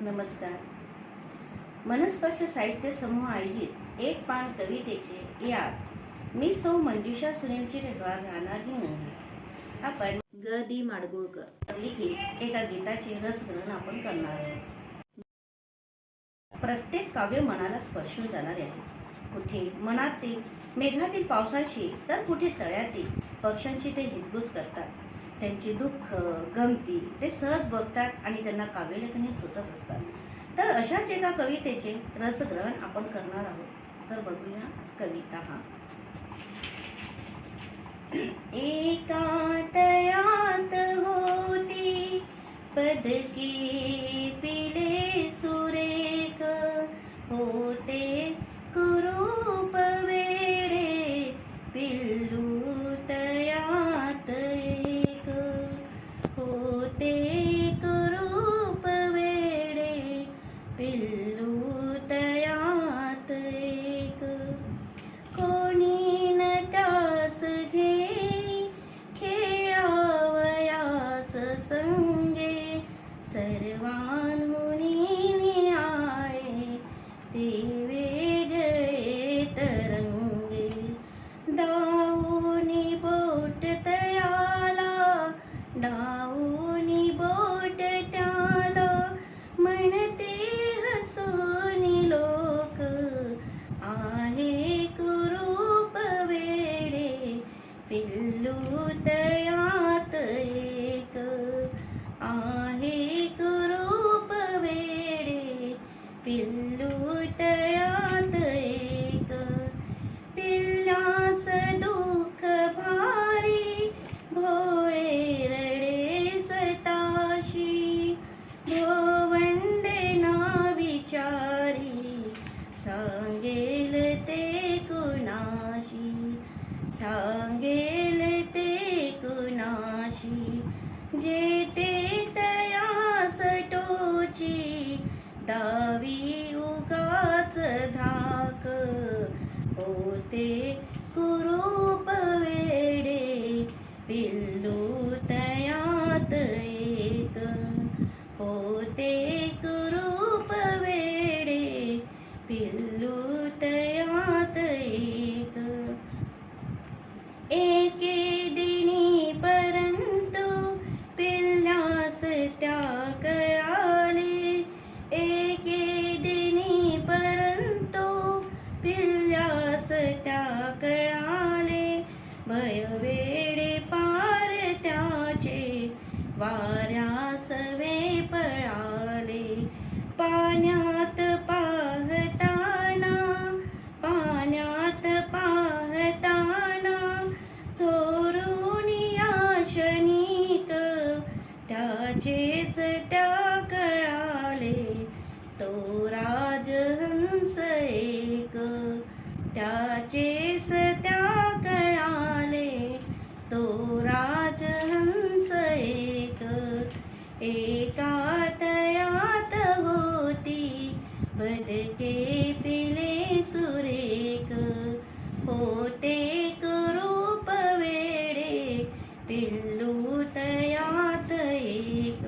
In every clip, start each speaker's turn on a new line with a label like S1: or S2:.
S1: नमस्कार. मनस्पर्श साहित्य समूह आयोजित एक पान कवितेचे यात मी सौ मंजुषा सुनील चिरेडवार राहणार हिंगंगी आपण ग दी माडगुळकर लिखित एका गीताचे रसग्रहण आपण करणार आहोत. प्रत्येक काव्य मनाला स्पर्शून जाणारे आहे. कुठे मनातील मेघातील पावसाशी तर कुठे तळ्यातील पक्ष्यांशी ते हितगुज करतात. त्यांची दुःख गमती ते सहज बघतात आणि त्यांना काव्यलेखनी सुचत असतात. तर अशाच एका कवितेचे रसग्रहण आपण करणार आहोत. तर बघूया कविता हा. एका होती पदकी होते वेडे वाऱ्यास होते कुरूप वेडे पिल्लू तयात एक.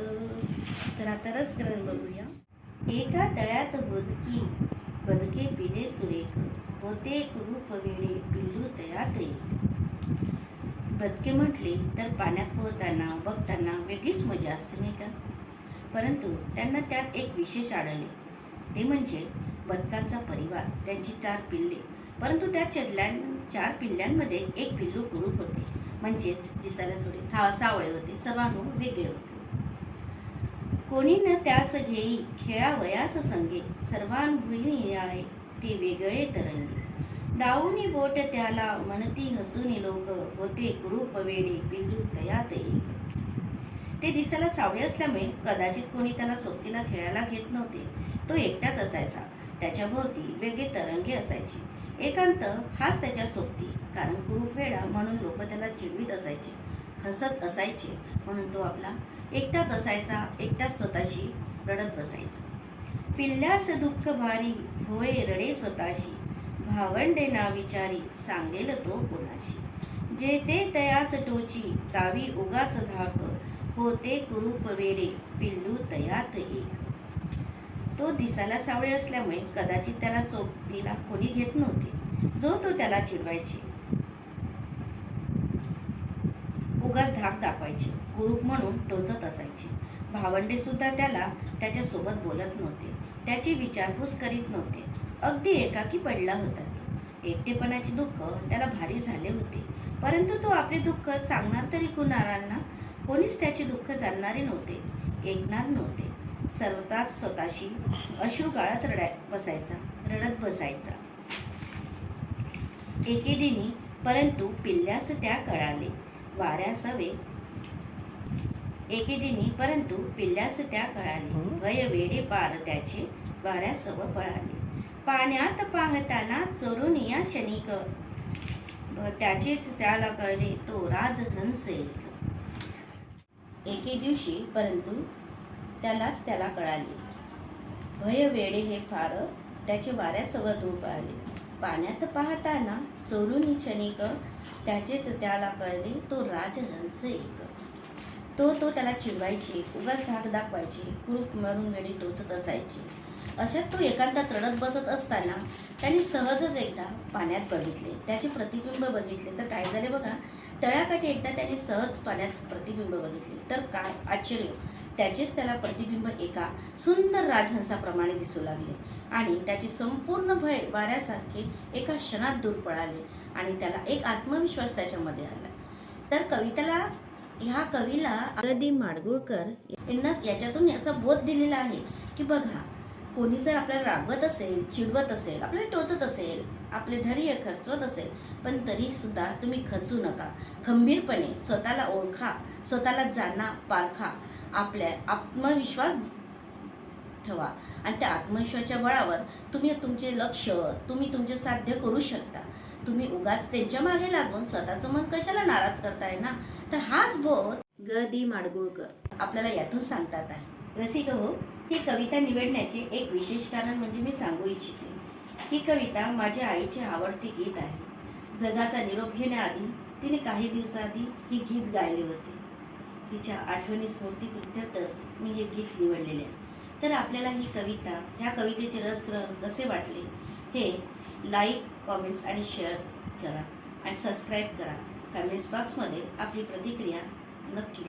S1: तर आता रसग्रहण बघूया. एका तळ्यात बदकी बदके पिले सुरेख. होते रूप वेडे पिल्लू तयात एक. बदके म्हटले तर पाण्यात पोहताना बघताना वेगळीच मजा असते नाही का? परंतु त्यांना त्यात एक विशेष आढळले. ते म्हणजे बदकांचा परिवार त्यांची चार पिल्ले. परंतु त्या चदल्या चार पिल्ल्यांमध्ये एक पिल्लू कुरूप होते. म्हणजेच दिसायला सोडे था सावळे होते. सर्वांहून वेगळे होते. कोणी न त्यास घेई खेळावयास संगे सर्वांभुनी आहे ते वेगळे तरंगे. दाऊनी बोट त्याला म्हणती हसूनी लोक होते कुरूप वेडे पिल्लू तयात ते दिसायला सावळे असल्यामुळे कदाचित कोणी त्याला सोबतीला खेळायला घेत नव्हते. तो एकटाच असायचा. त्याच्या भोवती वेगळे तरंगे असायचे. एकांत हाच त्याच्या सोबती. कारण कुरूप म्हणून लोक त्याला चिडवीत असायचे हसत असायचे म्हणून तो आपला एकटाच असायचा एकटाच स्वतःशी रडत बसायचा. पिल्ल्यास दुःख भारी भोळे रडे स्वतःशी. भावंडे ना विचारी सांगेल तो कोणाशी. जे ते तयास टोची तावी उगाच धाक. होते कुरूप वेडे पिल्लू तयात एक. तो दिसायला सावळे असल्यामुळे कदाचित त्याला सोबतीला कोणी घेत नव्हते. जो तो त्याला चिडवायचे. उगाच धाक दाखवायचे. कुरूप म्हणून टोचत असायचे. भावंडे सुद्धा त्याला त्याच्यासोबत बोलत नव्हते. त्याची विचारपूस करीत नव्हते. अगदी एकाकी पडला होता तो. एकटेपणाचे दुःख त्याला भारी झाले होते. परंतु तो आपले दुःख सांगणार तरी कुणारांना? कोणीच त्याचे दुःख जाणणारे नव्हते. ऐकणार नव्हते. सर्वताच स्वतःशी अश्रू गाळत रडाय बसायचा रडत बसायचा. एके दिनी परंतु पिल्ल्यास त्या कळाले. वाऱ्यास वे एके दिनी परंतु पिल्ल्यास त्या कळाले. वय वेडे पार त्याचे वाऱ्यासव पळाले पाण्यात पाहताना चोरून या क्षणिक त्याचेच त्याला कळले तो राजहंस एक एके दिवशी परंतु त्यालाच त्याला कळाले. भय वेडे हे फार त्याचे वाऱ्यासोबत रूप आले पाण्यात पाहताना चोरून क्षणिक त्याचेच त्याला कळले तो राजहंस एक. तो तो त्याला चिडवायचे उगाच धाक दाखवायचे कुरूप मारून वेळी टोचत असायचे. अशात तो एकांतात रडत बसत असताना त्यांनी सहजच एकदा पाण्यात बघितले. त्याचे प्रतिबिंब बघितले. तर काय झाले बघा तळ्याकाठी एकदा त्याने सहज पाण्यात प्रतिबिंब बघितले. तर काय? आश्चर्य. त्याचेच त्याला प्रतिबिंब एका सुंदर राजहंसाप्रमाणे दिसू लागले. आणि त्याचे संपूर्ण भय वाऱ्यासारखे एका क्षणात दूर पळाले आणि त्याला एक आत्मविश्वास त्याच्यामध्ये आला. तर कवितेला ह्या कवीला अगदी माडगुळकर यांना याच्यातून असा बोध दिलेला आहे की बघा कोणी जर आपल्याला रागवत असेल चिडवत असेल आपल्याला टोचत असेल आपले धैर्य खर्चवत असेल पण तरी सुद्धा तुम्ही खचू नका. खंबीरपणे स्वतःला ओळखा स्वतःला जाणा पारखा आपल्या आत्मविश्वास ठेवा. आणि त्या आत्मविश्वासाच्या बळावर तुम्ही तुमचे लक्ष तुम्ही तुमचे साध्य करू शकता. तुम्ही उगाच त्यांच्या मागे लागून स्वतःचं मन कशाला नाराज करताय ना? तर हाच बोध ग दी माडगुळकर आपल्याला यातून सांगतात आहे. रसिक हो ही कविता निवडण्याचे एक विशेष कारण म्हणजे मी सांगू इच्छिते. ही कविता माझ्या आईचे आवडते गीत आहे. जगाचा निरोप घेण्याआधी तिने काही दिवसाआधी ही गीत गायले होते. तिच्या आठवणी स्मृती स्मृतीप्रित्यर्थच मी हे गीत निवडलेले आहे तर आपल्याला ही कविता ह्या कवितेचे रसग्रहण कसे वाटले हे लाईक कॉमेंट्स आणि शेअर करा. आणि सबस्क्राईब करा. कमेंट्स बॉक्समध्ये आपली प्रतिक्रिया नक्की